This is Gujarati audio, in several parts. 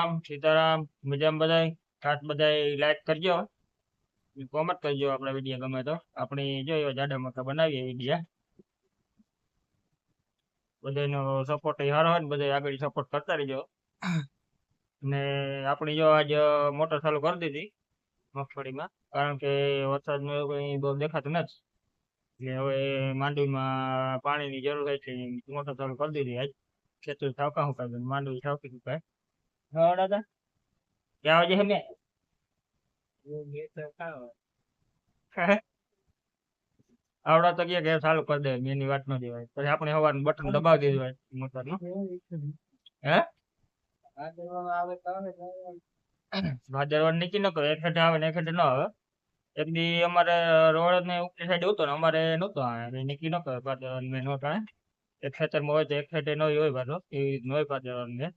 રામ રામ સીતારામ, મજામાં બધાય? ખાસ બધાય લાઈક કરજો. કોમેન્ટ કરજો આપણા વીડિયો ગમે તો. આપણે જોઈએ જાડા મકા બનાવીએ વિડીયા બધાનો સપોર્ટ સારો હોય ને બધા આગળ સપોર્ટ કરતા રહેજો. ને આપણી જો આજ મોટર ચાલુ કરી દીધી મગફળીમાં, કારણ કે વરસાદનું કંઈ બહુ દેખાતું નથી. એટલે હવે માંડવીમાં પાણીની જરૂર હોય છે મોટર ચાલુ કરી દીધી આજ. ખેતર સાવકા સુકાય માંડવી સાવકી સુકાય હા દાદા ક્યાં વાગે હમે આવડા તો કે ચાલુ કરી દે એની વાત ન દેવાય પછી આપણે હવાનું બટન દબાવી દેજો મોટર મોટરનું હે ભાદરવા નીચે ન કરો એક હેઠે આવે ને એક હેઠે ન આવે એક દી અમારે રોડ ને ઉપરી સાઈડ હતો ને અમારે નહોતો આવે નીકળી નીકી ન કરે ભાદરવા મેં નો ટાણે એક ખેતરમાં હોય તો એક હેઠે ન હોય પાછો એવી રીતનું હોય ભાદરવા ને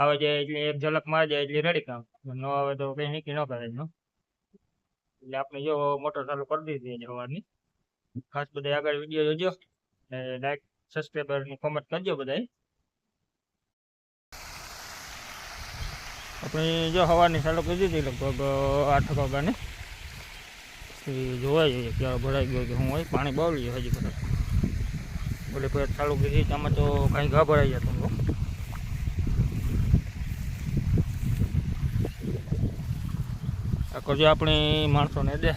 આવે છે એટલે એક ઝલક મારી જાય એટલે રેડી કામ. ન આવે તો કઈ નીકી ન કરે એનું એટલે આપણે જો મોટર ચાલુ કરી દીધી છે હવાની ખાસ બધા આગળ વીડિયો જોજો. ને લાઈક સબસ્ક્રાઈબર ને કોમેન્ટ કરજો બધા આપણે જો હવાની ચાલુ કરી દીધી લગભગ આઠ વાગ્યાની. પછી જોવા જઈએ ક્યારે ભરાઈ ગયો કે હું હોય. પાણી બાવલી હજી કદાચ બોલે પછી ચાલુ કરી દીધી આમાં તો કાંઈ ઘા ભરાઈ જતું આખો જે આપણી માણસોને દે.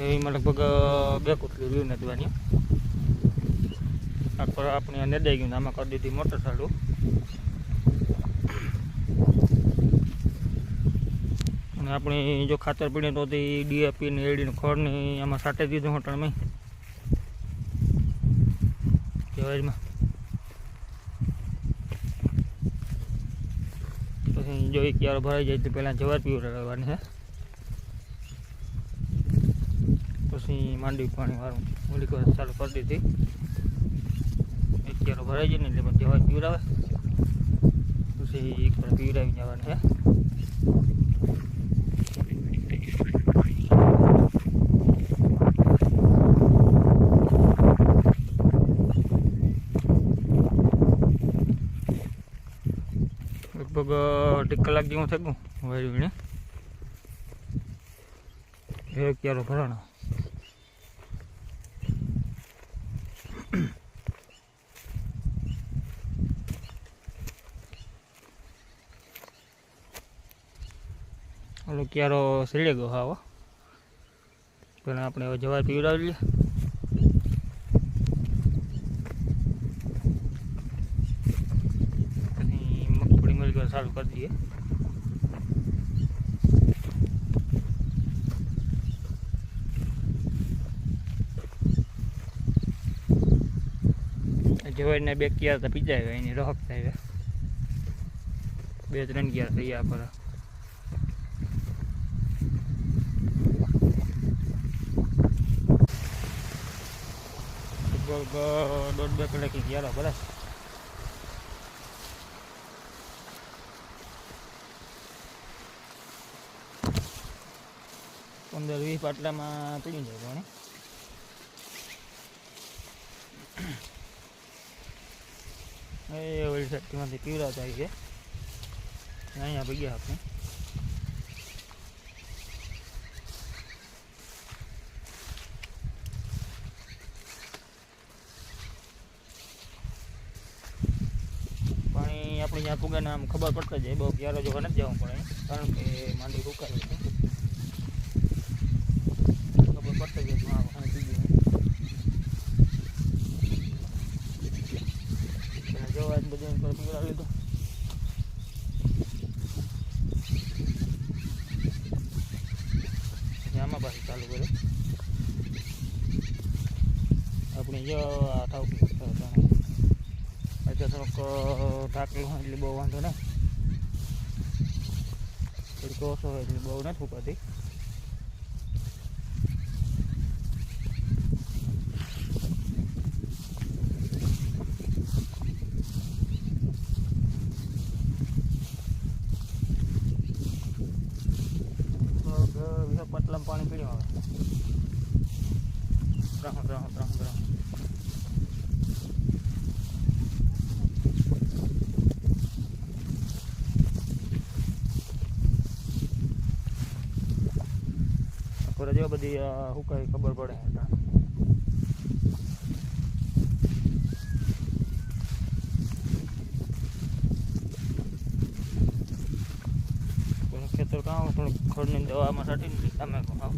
એમાં લગભગ બે કુટલી રહ્યું નદવાની દેવાની. આખો આપણે નદાઈ દઈ ગયું આમાં કરી દીધી મોટર ચાલુ. અને આપણી જો ખાતર પીણી તો ડીએપી ને એડીને ખોળ ને આમાં સાટે દીધું હોટલ મેં પછી જો એક ક્યારે ભરાઈ જાય તો પહેલાં જવાર પીવડાવવાની છે પછી માંડવી પાણી વાળું ઓલી વાર ચાલુ કરી દીધી. એક ક્યારે ભરાઈ જાય ને એટલે જવા જવાર પીવડાવે. પછી એક વાર પીવડાવી જવાનું છે લગભગ અઢી કલાક જેવું થઈ ગયું વાયુ વીણે એક ક્યારો ભરાણો ઓલો ક્યારો સડી ગયો હા પણ આપણે હવે જવાર પીવડાવી લઈએ પછી મગફળી મળી ગયો ચાલુ કરી દઈએ. જવાઈને બે કિયાર તો પીજાય ગયા એની રોહક થાય બે ત્રણ કિયાર થઈ ગયા પર દોઢ બે કલાક ગયા બરાબર પંદર વીસ પાટલામાં પીડી જાય પાણી એ ઓલી શક્તિમાંથી પીવડાવતા આવી અહીંયા પગ્યા આપણે. પાણી આપણે ત્યાં પુગાને આમ ખબર પડતા જાય બહુ ક્યારે જોવા નથી જવું પડે, કારણ કે માંડી સુકાય છે ખબર પડતા જાય હા પાણી પી ગયું પેલા જવા જ બધું પર પીવડાવી લીધું પછી આમાં પાછી ચાલુ કરે આપણે જો આ ઠાવકી અત્યારે થોડોક ઢાકલું હોય એટલે બહુ વાંધો નહીં. થોડીક ઓછો હોય એટલે બહુ નથી ફૂકાતી પતલામાં પાણી પીડ્યું આવે ત્રણ ત્રણ ત્રણ ત્રણ દે બધી શું કઈ ખબર પડે. ખેતર કામ થોડુંક ખડની દવામાં છાંટીને તમે આવો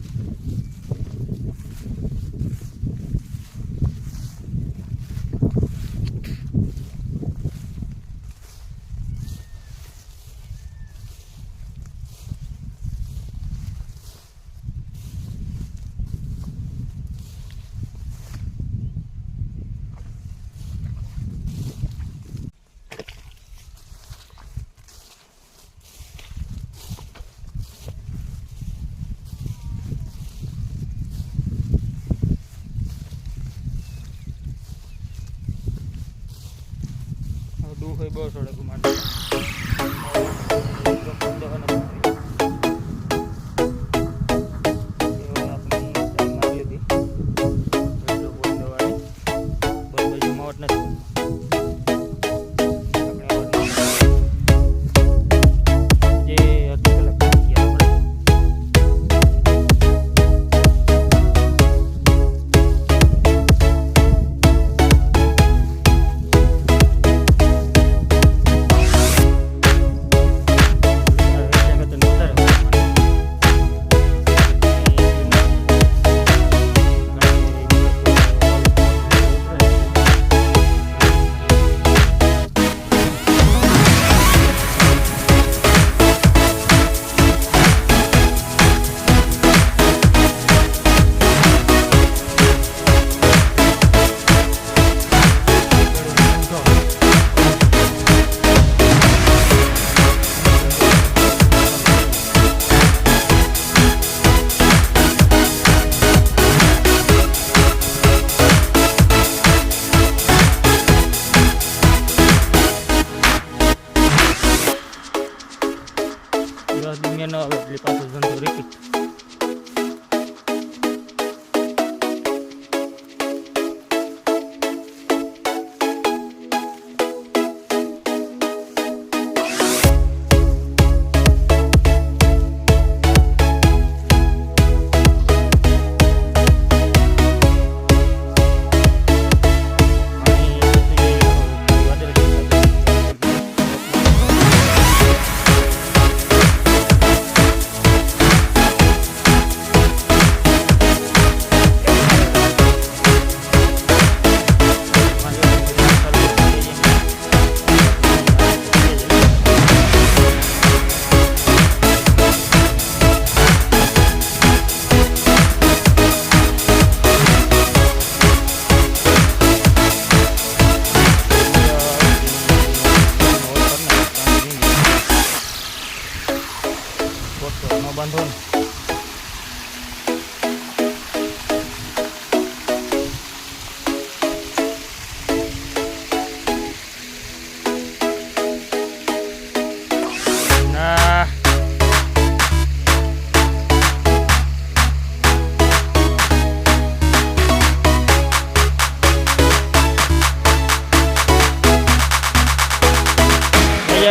દુઃખ હોય બહુ સડક માટે.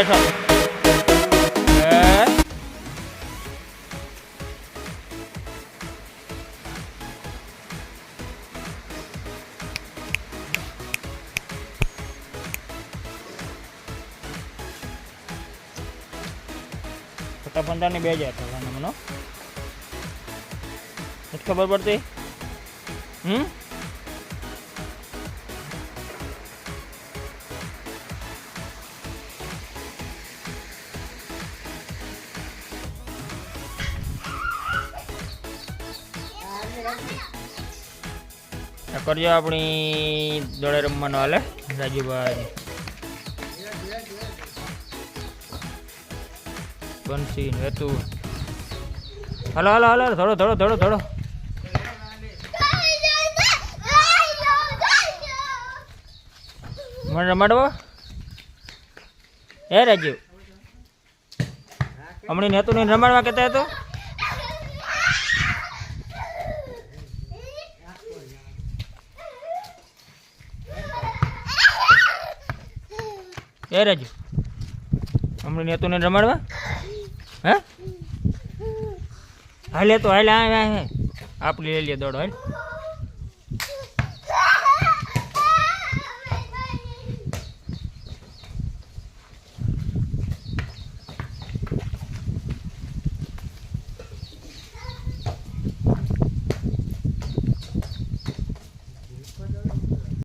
જય છો હે છોટા પંદર બે હજાર થવાના મનો નથી ખબર પડતી હમ કરજો આપણી દોડે રમવાનો હાલે. રાજુભાઈ. બંસી હેતુ હાલો, હલો, હાલો થોડો થોડો થોડો થોડો મને રમાડવો? હે રાજીવ હમણાં નેતુ નહીં રમાડવા કહેતા હતો એ રાજુ. હમણાં નેતુને રમાડવા? હે? હાલે તો હાલે આ આ, આ. લઈ લઈએ દોડો હાલ.